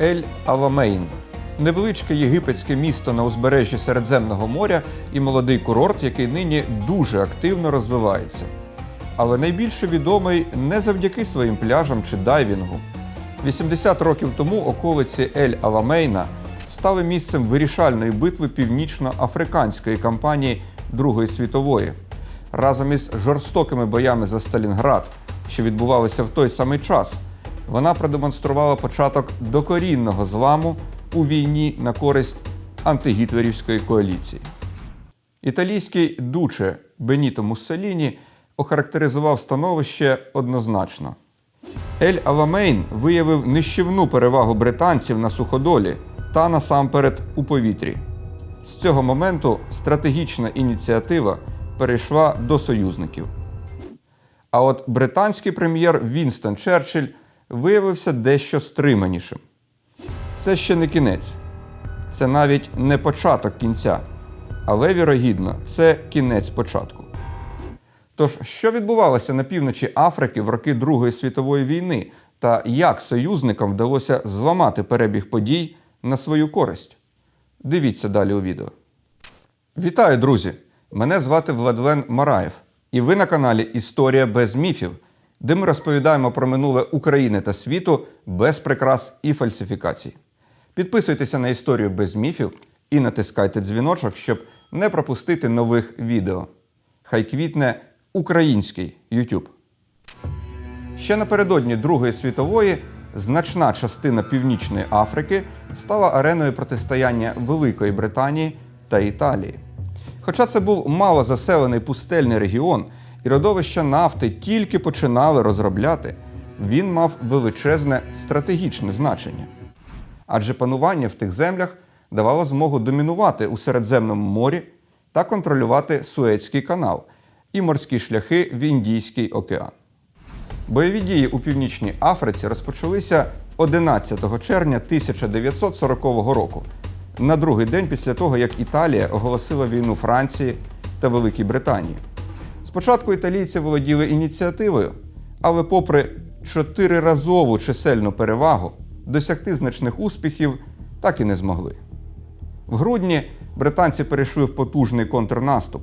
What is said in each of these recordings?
Ель Аламейн невеличке єгипетське місто на узбережжі Середземного моря і молодий курорт, який нині дуже активно розвивається. Але найбільше відомий не завдяки своїм пляжам чи дайвінгу. 80 років тому околиці Ель Аламейна стали місцем вирішальної битви північно-африканської кампанії Другої світової. Разом із жорстокими боями за Сталінград, що відбувалися в той самий час, вона продемонструвала початок докорінного зламу у війні на користь антигітлерівської коаліції. Італійський дуче Беніто Муссоліні охарактеризував становище однозначно. Ель Аламейн виявив нищівну перевагу британців на суходолі та насамперед у повітрі. З цього моменту стратегічна ініціатива перейшла до союзників. А от британський прем'єр Вінстон Черчилль виявився дещо стриманішим. Це ще не кінець, це навіть не початок кінця, але вірогідно, це кінець початку. Тож, що відбувалося на півночі Африки в роки Другої світової війни, та як союзникам вдалося зламати перебіг подій на свою користь? Дивіться далі у відео. Вітаю, друзі! Мене звати Владлен Мараєв, і ви на каналі Історія без міфів, де ми розповідаємо про минуле України та світу без прикрас і фальсифікацій. Підписуйтеся на історію без міфів і натискайте дзвіночок, щоб не пропустити нових відео. Хай квітне український YouTube. Ще напередодні Другої світової значна частина Північної Африки стала ареною протистояння Великої Британії та Італії. Хоча це був малозаселений пустельний регіон, і родовища нафти тільки починали розробляти, він мав величезне стратегічне значення. Адже панування в тих землях давало змогу домінувати у Середземному морі та контролювати Суецький канал і морські шляхи в Індійський океан. Бойові дії у Північній Африці розпочалися 11 червня 1940 року, на другий день після того, як Італія оголосила війну Франції та Великій Британії. Спочатку італійці володіли ініціативою, але, попри чотириразову чисельну перевагу, досягти значних успіхів так і не змогли. В грудні британці перейшли в потужний контрнаступ.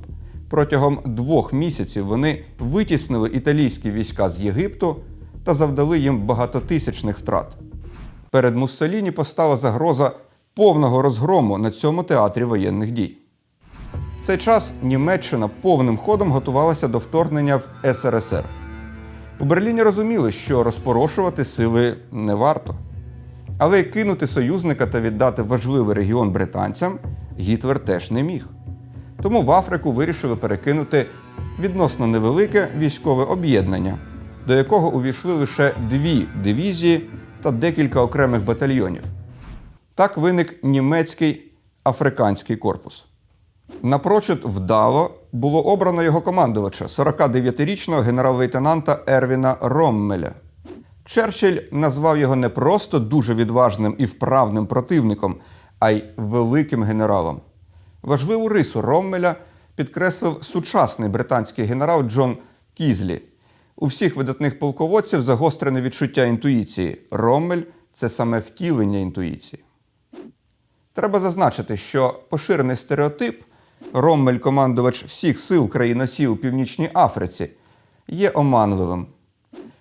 Протягом двох місяців вони витіснили італійські війська з Єгипту та завдали їм багатотисячних втрат. Перед Муссоліні постала загроза повного розгрому на цьому театрі воєнних дій. Цей час Німеччина повним ходом готувалася до вторгнення в СРСР. У Берліні розуміли, що розпорошувати сили не варто. Але й кинути союзника та віддати важливий регіон британцям Гітлер теж не міг. Тому в Африку вирішили перекинути відносно невелике військове об'єднання, до якого увійшли лише дві дивізії та декілька окремих батальйонів. Так виник німецький африканський корпус. Напрочуд вдало було обрано його командувача, 49-річного генерал-лейтенанта Ервіна Роммеля. Черчилль назвав його не просто дуже відважним і вправним противником, а й великим генералом. Важливу рису Роммеля підкреслив сучасний британський генерал Джон Кізлі. У всіх видатних полководців загострене відчуття інтуїції. Роммель це саме втілення інтуїції. Треба зазначити, що поширений стереотип Роммель, командувач всіх сил країносів у Північній Африці, є оманливим.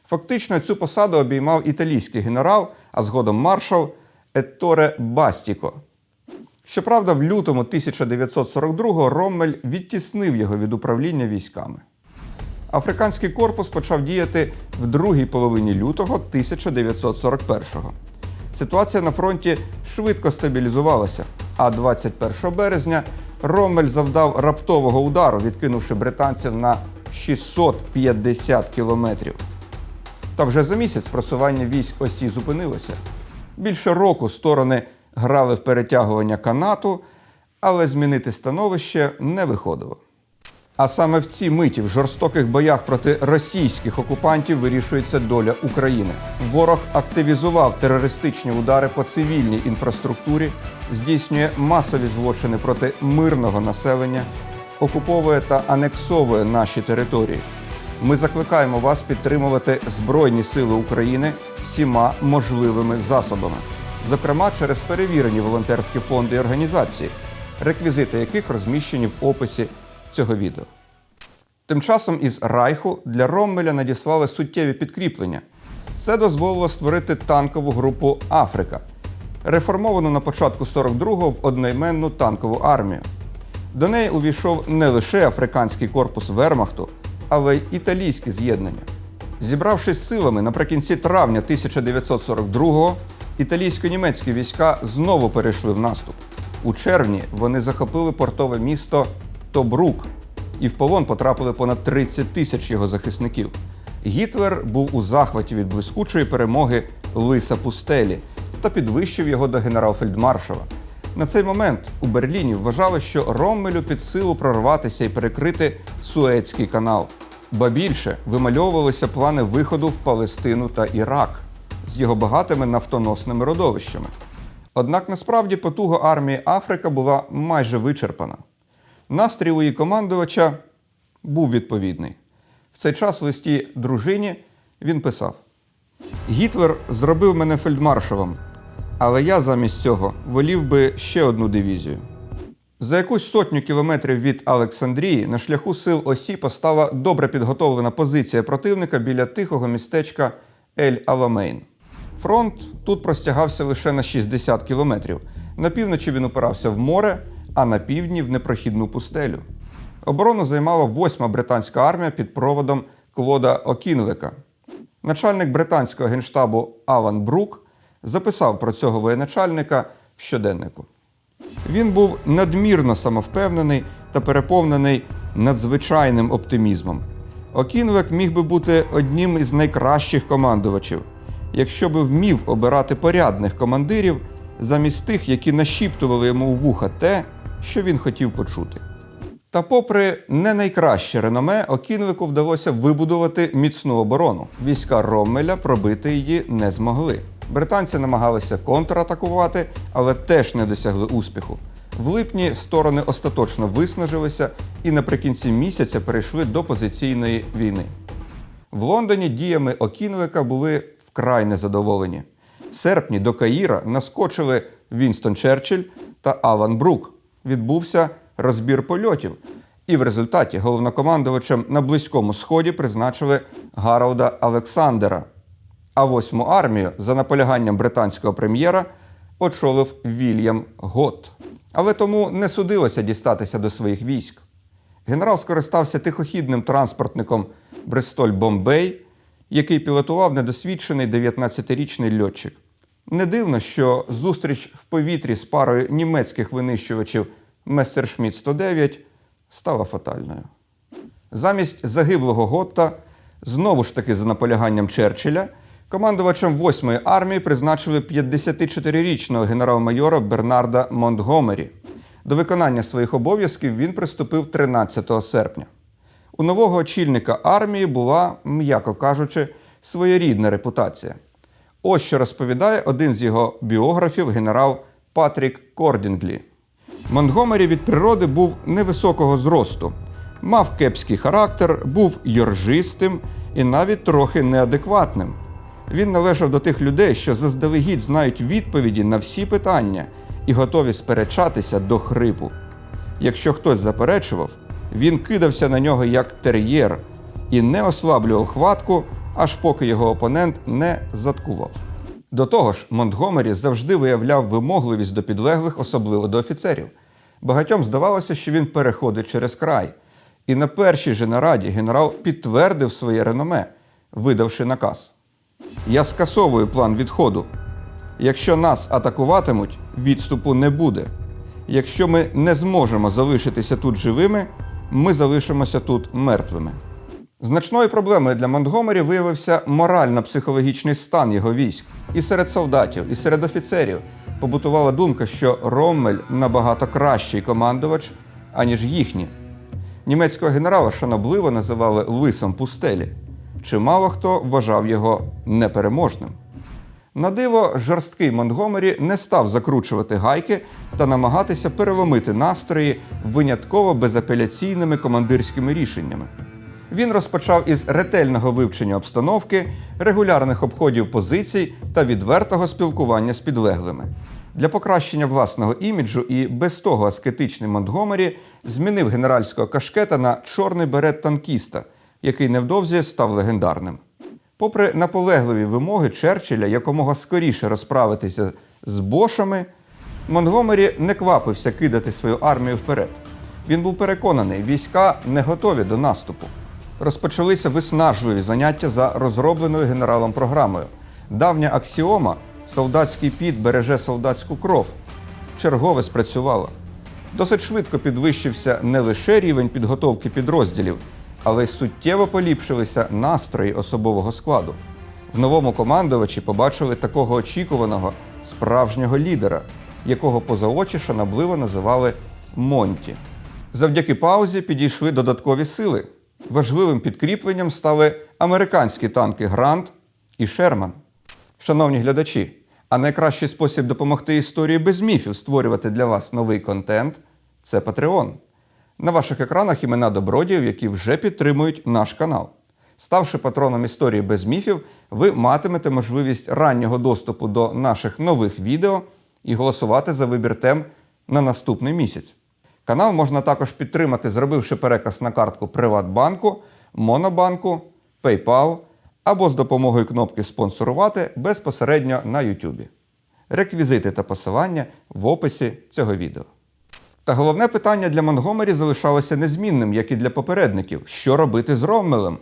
Фактично цю посаду обіймав італійський генерал, а згодом маршал Етторе Бастіко. Щоправда, в лютому 1942-го Роммель відтіснив його від управління військами. Африканський корпус почав діяти в другій половині лютого 1941-го. Ситуація на фронті швидко стабілізувалася, а 21 березня Роммель завдав раптового удару, відкинувши британців на 650 кілометрів. Та вже за місяць просування військ осі зупинилося. Більше року сторони грали в перетягування канату, але змінити становище не виходило. А саме в ці миті в жорстоких боях проти російських окупантів вирішується доля України. Ворог активізував терористичні удари по цивільній інфраструктурі, здійснює масові злочини проти мирного населення, окуповує та анексовує наші території. Ми закликаємо вас підтримувати Збройні Сили України всіма можливими засобами. зокрема через перевірені волонтерські фонди і організації, реквізити яких розміщені в описі цього відео. Тим часом із Райху для Роммеля надіслали суттєві підкріплення. Це дозволило створити танкову групу Африка, реформовану на початку 42-го в одноіменну танкову армію. До неї увійшов не лише африканський корпус Вермахту, але й італійське з'єднання. Зібравшись силами наприкінці травня 1942-го, італійсько-німецькі війська знову перейшли в наступ. У червні вони захопили портове місто Тобрук і в полон потрапили понад 30 тисяч його захисників. Гітлер був у захваті від блискучої перемоги Лиса Пустелі та підвищив його до генерал-фельдмаршала. На цей момент у Берліні вважали, що Роммелю під силу прорватися і перекрити Суецький канал. Ба більше вимальовувалися плани виходу в Палестину та Ірак з його багатими нафтоносними родовищами. Однак насправді потуга армії Африка була майже вичерпана. Настрій у її командувача був відповідний. В цей час в листі дружині він писав: Гітлер зробив мене фельдмаршалом, але я замість цього волів би ще одну дивізію. За якусь сотню кілометрів від Олександрії на шляху сил Осі постала добре підготовлена позиція противника біля тихого містечка Ель-Аламейн. Фронт тут простягався лише на 60 кілометрів. На півночі він упирався в море, а на півдні в непрохідну пустелю. Оборону займала 8-ма британська армія під проводом Клода Окінлика. Начальник британського генштабу Алан Брук записав про цього воєначальника в щоденнику. Він був надмірно самовпевнений та переповнений надзвичайним оптимізмом. Окінлек міг би бути одним із найкращих командувачів, якщо би вмів обирати порядних командирів замість тих, які нашіптували йому у вуха те, що він хотів почути. Та, попри не найкраще реноме, Окінлику вдалося вибудувати міцну оборону. Війська Роммеля пробити її не змогли. Британці намагалися контратакувати, але теж не досягли успіху. В липні сторони остаточно виснажилися і наприкінці місяця перейшли до позиційної війни. В Лондоні діями Окінлика були вкрай незадоволені. В серпні до Каїра наскочили Вінстон Черчилль та Алан Брук. Відбувся розбір польотів, і в результаті головнокомандувачем на Близькому Сході призначили Гаролда Олександера. А восьму армію за наполяганням британського прем'єра очолив Вільям Гот. Але тому не судилося дістатися до своїх військ. Генерал скористався тихохідним транспортником Бристоль Бомбей, який пілотував недосвідчений 19-річний льотчик. Не дивно, що зустріч в повітрі з парою німецьких винищувачів Местершміт 109 стала фатальною. Замість загиблого Готта, знову ж таки за наполяганням Черчилля, командувачем 8-ї армії призначили 54-річного генерал-майора Бернарда Монтгомері. До виконання своїх обов'язків він приступив 13 серпня. У нового очільника армії була, м'яко кажучи, своєрідна репутація. Ось що розповідає один з його біографів, генерал Патрік Кордінглі. Монтгомері від природи був невисокого зросту, мав кепський характер, був йоржистим і навіть трохи неадекватним. Він належав до тих людей, що заздалегідь знають відповіді на всі питання і готові сперечатися до хрипу. Якщо хтось заперечував, він кидався на нього як тер'єр і не ослаблював хватку, аж поки його опонент не заткував. До того ж, Монтгомері завжди виявляв вимогливість до підлеглих, особливо до офіцерів. Багатьом здавалося, що він переходить через край. І на першій же нараді генерал підтвердив своє реноме, видавши наказ. Я скасовую план відходу. Якщо нас атакуватимуть, відступу не буде. Якщо ми не зможемо залишитися тут живими, ми залишимося тут мертвими. Значною проблемою для Монтгомері виявився морально-психологічний стан його військ. І серед солдатів, і серед офіцерів побутувала думка, що Роммель набагато кращий командувач, аніж їхні. Німецького генерала шанобливо називали лисом пустелі. Чимало хто вважав його непереможним. На диво, жорсткий Монтгомері не став закручувати гайки та намагатися переломити настрої винятково безапеляційними командирськими рішеннями. Він розпочав із ретельного вивчення обстановки, регулярних обходів позицій та відвертого спілкування з підлеглими. Для покращення власного іміджу і без того аскетичний Монтгомері змінив генеральського кашкета на чорний берет танкіста, який невдовзі став легендарним. Попри наполегливі вимоги Черчилля якомога скоріше розправитися з бошами, Монгомері не квапився кидати свою армію вперед. Він був переконаний, війська не готові до наступу. Розпочалися виснажливі заняття за розробленою генералом програмою. Давня аксіома солдатський піт береже солдатську кров. Чергове спрацювало. Досить швидко підвищився не лише рівень підготовки підрозділів, але й суттєво поліпшилися настрої особового складу. В новому командувачі побачили такого очікуваного справжнього лідера, якого поза очі шанобливо називали Монті. Завдяки паузі підійшли додаткові сили. Важливим підкріпленням стали американські танки Грант і Шерман. Шановні глядачі, а найкращий спосіб допомогти історії без міфів створювати для вас новий контент це Patreon. На ваших екранах імена добродіїв, які вже підтримують наш канал. Ставши патроном історії без міфів, ви матимете можливість раннього доступу до наших нових відео і голосувати за вибір тем на наступний місяць. Канал можна також підтримати, зробивши переказ на картку Приватбанку, Монобанку, PayPal або з допомогою кнопки Спонсорувати безпосередньо на YouTube. Реквізити та посилання в описі цього відео. Та головне питання для Монгомері залишалося незмінним, як і для попередників: що робити з Роммелем?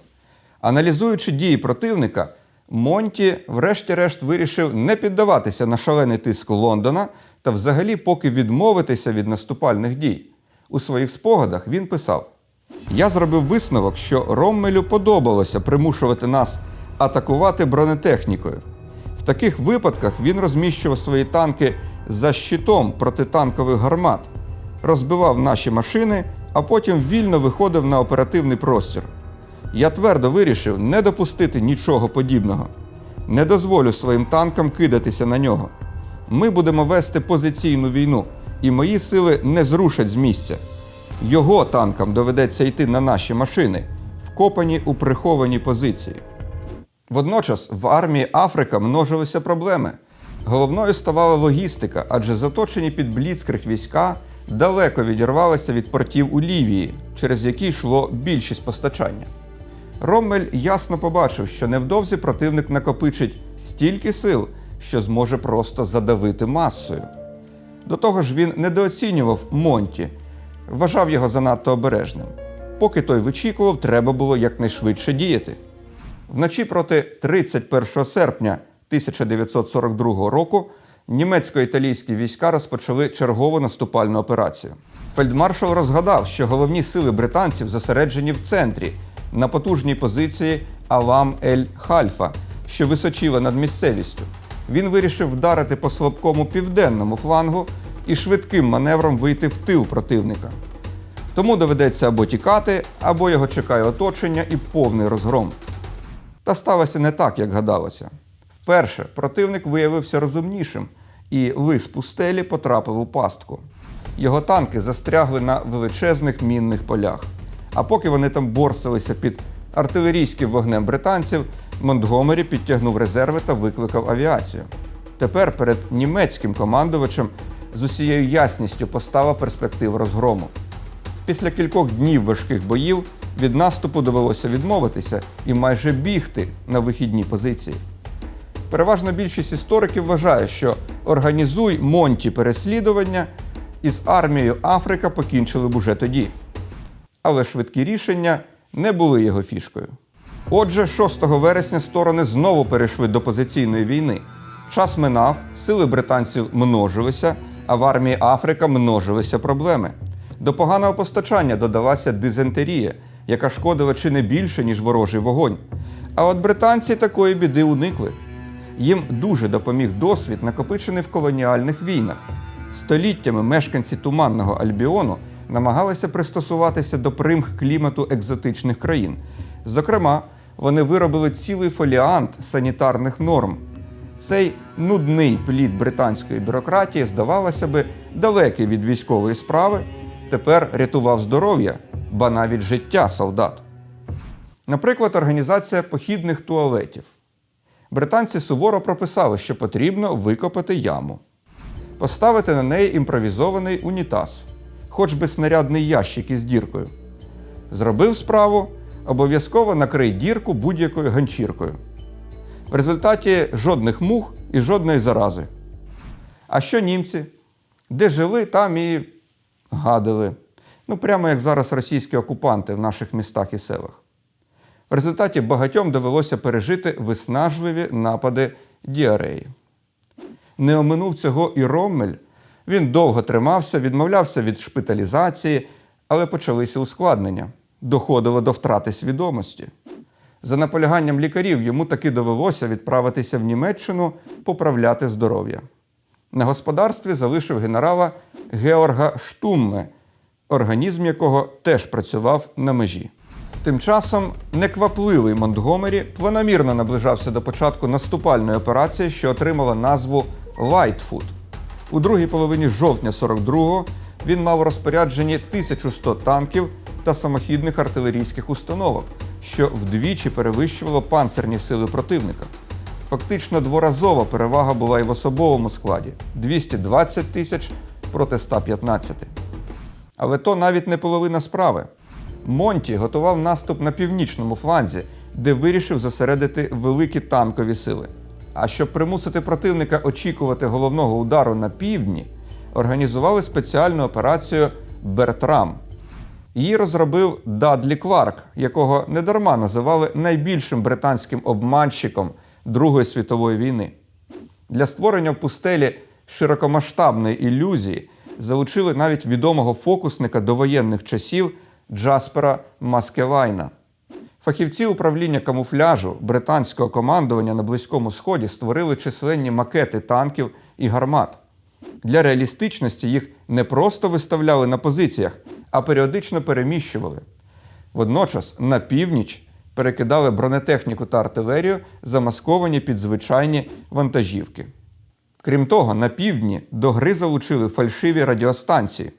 Аналізуючи дії противника, Монті, врешті-решт, вирішив не піддаватися на шалений тиск Лондона та взагалі поки відмовитися від наступальних дій. У своїх спогадах він писав: Я зробив висновок, що Роммелю подобалося примушувати нас атакувати бронетехнікою. В таких випадках він розміщував свої танки за щитом протитанкових гармат, розбивав наші машини, а потім вільно виходив на оперативний простір. Я твердо вирішив не допустити нічого подібного. Не дозволю своїм танкам кидатися на нього. Ми будемо вести позиційну війну, і мої сили не зрушать з місця. Його танкам доведеться йти на наші машини, вкопані у приховані позиції. Водночас в армії Африка множилися проблеми. Головною ставала логістика, адже заточені під Бліцкриг війська далеко відірвалися від портів у Лівії, через які йшло більшість постачання. Роммель ясно побачив, що невдовзі противник накопичить стільки сил, що зможе просто задавити масою. До того ж, він недооцінював Монті, вважав його занадто обережним. Поки той вичікував, треба було якнайшвидше діяти. Вночі проти 31 серпня 1942 року німецько-італійські війська розпочали чергову наступальну операцію. Фельдмаршал розгадав, що головні сили британців зосереджені в центрі на потужній позиції Алам Ель Хальфа, що височіла над місцевістю. Він вирішив вдарити по слабкому південному флангу і швидким маневром вийти в тил противника. Тому доведеться або тікати, або його чекає оточення і повний розгром. Та сталося не так, як гадалося. Вперше противник виявився розумнішим, і лис пустелі потрапив у пастку. Його танки застрягли на величезних мінних полях. А поки вони там борсилися під артилерійським вогнем британців, Монтгомері підтягнув резерви та викликав авіацію. Тепер перед німецьким командувачем з усією ясністю постала перспектива розгрому. Після кількох днів важких боїв від наступу довелося відмовитися і майже бігти на вихідні позиції. Переважна більшість істориків вважає, що організуй Монті переслідування із армією Африка покінчили б уже тоді. Але швидкі рішення не були його фішкою. Отже, 6 вересня сторони знову перейшли до позиційної війни. Час минав, сили британців множилися, а в армії Африка множилися проблеми. До поганого постачання додалася дизентерія, яка шкодила чи не більше, ніж ворожий вогонь. А от британці такої біди уникли. Їм дуже допоміг досвід, накопичений в колоніальних війнах. Століттями мешканці туманного Альбіону намагалися пристосуватися до примх клімату екзотичних країн. Зокрема, вони виробили цілий фоліант санітарних норм. Цей нудний плід британської бюрократії, здавалося би, далекий від військової справи, тепер рятував здоров'я, ба навіть життя солдат. Наприклад, організація похідних туалетів. Британці суворо прописали, що потрібно викопати яму, поставити на неї імпровізований унітаз, хоч би снарядний ящик із діркою. Зробив справу, обов'язково накрий дірку будь-якою ганчіркою. В результаті жодних мух і жодної зарази. А що німці? Де жили, там і гадили. Ну, прямо як зараз російські окупанти в наших містах і селах. В результаті багатьом довелося пережити виснажливі напади діареї. Не оминув цього і Роммель. Він довго тримався, відмовлявся від шпиталізації, але почалися ускладнення. Доходило до втрати свідомості. За наполяганням лікарів йому таки довелося відправитися в Німеччину поправляти здоров'я. На господарстві залишив генерала Георга Штумме, організм якого теж працював на межі. Тим часом неквапливий Монтгомері планомірно наближався до початку наступальної операції, що отримала назву Лайтфут. У другій половині жовтня 42-го він мав розпорядженні 1100 танків та самохідних артилерійських установок, що вдвічі перевищувало панцерні сили противника. Фактично дворазова перевага була і в особовому складі 220 тисяч проти 115. Але то навіть не половина справи. Монті готував наступ на північному фланзі, де вирішив зосередити великі танкові сили. А щоб примусити противника очікувати головного удару на півдні, організували спеціальну операцію Бертрам. Її розробив Дадлі Кларк, якого недарма називали найбільшим британським обманщиком Другої світової війни. Для створення в пустелі широкомасштабної ілюзії залучили навіть відомого фокусника довоєнних часів Джаспера Маскелайна. Фахівці управління камуфляжу британського командування на Близькому Сході створили численні макети танків і гармат. Для реалістичності їх не просто виставляли на позиціях, а періодично переміщували. Водночас на північ перекидали бронетехніку та артилерію, замасковані під звичайні вантажівки. Крім того, на півдні до гри залучили фальшиві радіостанції.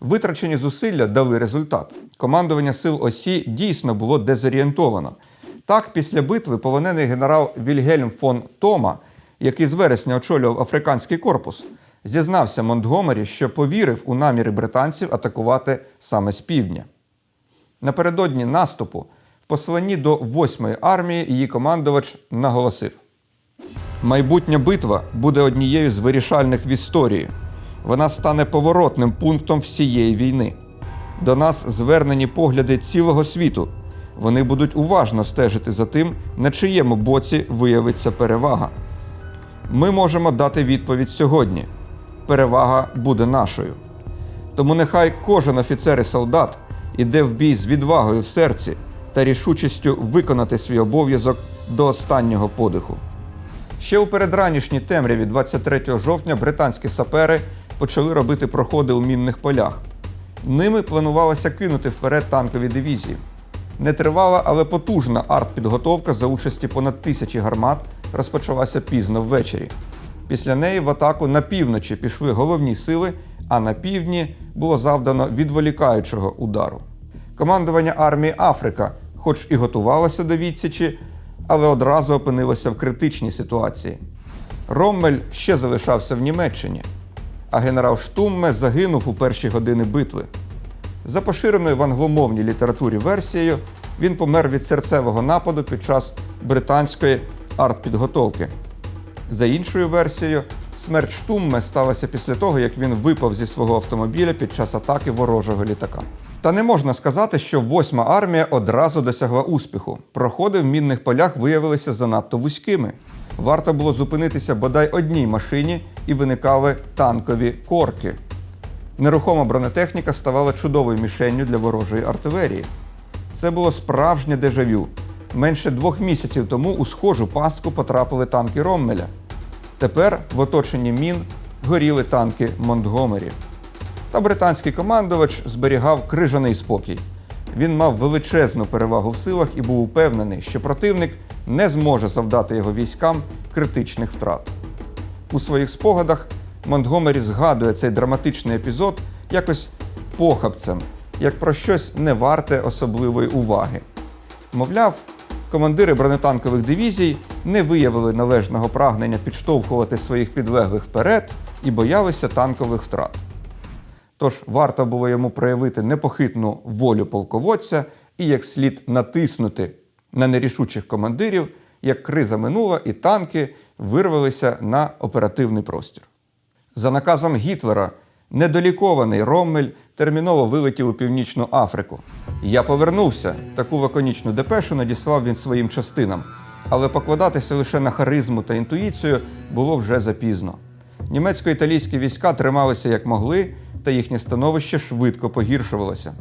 Витрачені зусилля дали результат. Командування сил Осі дійсно було дезорієнтовано. Так, після битви полонений генерал Вільгельм фон Тома, який з вересня очолював африканський корпус, зізнався Монтгомері, що повірив у наміри британців атакувати саме з півдня. Напередодні наступу в посланні до 8-ї армії її командувач наголосив: майбутня битва буде однією з вирішальних в історії. Вона стане поворотним пунктом всієї війни. До нас звернені погляди цілого світу. Вони будуть уважно стежити за тим, на чиєму боці виявиться перевага. Ми можемо дати відповідь сьогодні. Перевага буде нашою. Тому нехай кожен офіцер і солдат іде в бій з відвагою в серці та рішучістю виконати свій обов'язок до останнього подиху. Ще у передранішній темряві 23 жовтня британські сапери почали робити проходи у мінних полях. Ними планувалося кинути вперед танкові дивізії. Нетривала, але потужна артпідготовка за участі понад тисячі гармат розпочалася пізно ввечері. Після неї в атаку на півночі пішли головні сили, а на півдні було завдано відволікаючого удару. Командування армії Африка, хоч і готувалося до відсічі, але одразу опинилося в критичній ситуації. Роммель ще залишався в Німеччині, а генерал Штумме загинув у перші години битви. За поширеною в англомовній літературі версією, він помер від серцевого нападу під час британської артпідготовки. За іншою версією, смерть Штумме сталася після того, як він випав зі свого автомобіля під час атаки ворожого літака. Та не можна сказати, що восьма армія одразу досягла успіху. Проходи в мінних полях виявилися занадто вузькими. Варто було зупинитися бодай одній машині і виникали танкові корки. Нерухома бронетехніка ставала чудовою мішенню для ворожої артилерії. Це було справжнє дежавю. Менше двох місяців тому у схожу пастку потрапили танки Роммеля. Тепер в оточенні мін горіли танки Монтгомері. Та британський командувач зберігав крижаний спокій. Він мав величезну перевагу в силах і був упевнений, що противник не зможе завдати його військам критичних втрат. У своїх спогадах Монтгомері згадує цей драматичний епізод якось похабцем, як про щось не варте особливої уваги. Мовляв, командири бронетанкових дивізій не виявили належного прагнення підштовхувати своїх підлеглих вперед і боялися танкових втрат. Тож варто було йому проявити непохитну волю полководця і як слід натиснути на нерішучих командирів, як криза минула і танки вирвалися на оперативний простір. За наказом Гітлера недолікований Роммель терміново вилетів у Північну Африку. Я повернувся. Таку лаконічну депешу надіслав він своїм частинам, але покладатися лише на харизму та інтуїцію було вже запізно. Німецько-італійські війська трималися як могли, та їхнє становище швидко погіршувалося.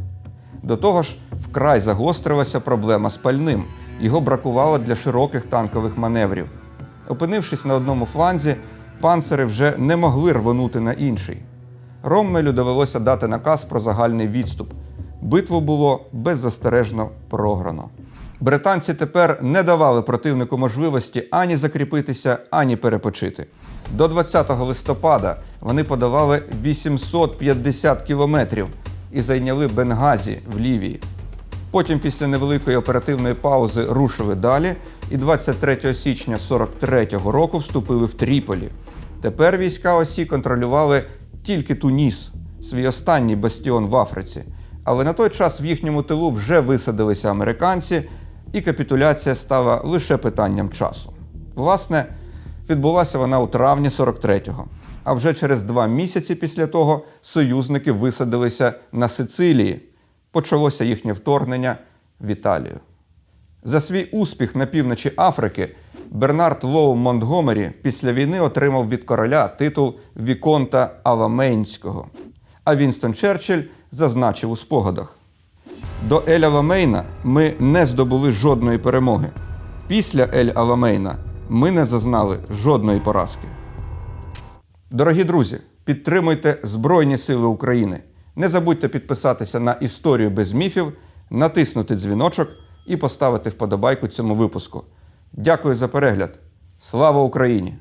До того ж, вкрай загострилася проблема з пальним. Його бракувало для широких танкових маневрів. Опинившись на одному фланзі, панцери вже не могли рвонути на інший. Роммелю довелося дати наказ про загальний відступ. Битву було беззастережно програно. Британці тепер не давали противнику можливості ані закріпитися, ані перепочити. До 20 листопада вони подолали 850 кілометрів і зайняли Бенгазі в Лівії. Потім, після невеликої оперативної паузи, рушили далі і 23 січня 43-го року вступили в Тріполі. Тепер війська Осі контролювали тільки Туніс, свій останній бастіон в Африці. Але на той час в їхньому тилу вже висадилися американці, і капітуляція стала лише питанням часу. Власне, відбулася вона у травні 43-го. А вже через два місяці після того союзники висадилися на Сицилії. Почалося їхнє вторгнення в Італію. За свій успіх на півночі Африки Бернард Лоу Монтгомері після війни отримав від короля титул Віконта Аламейнського. А Вінстон Черчилль зазначив у спогадах: до Ель Аламейна ми не здобули жодної перемоги. Після Ель Аламейна ми не зазнали жодної поразки. Дорогі друзі, підтримуйте Збройні Сили України. Не забудьте підписатися на історію без міфів, натиснути дзвіночок і поставити вподобайку цьому випуску. Дякую за перегляд. Слава Україні!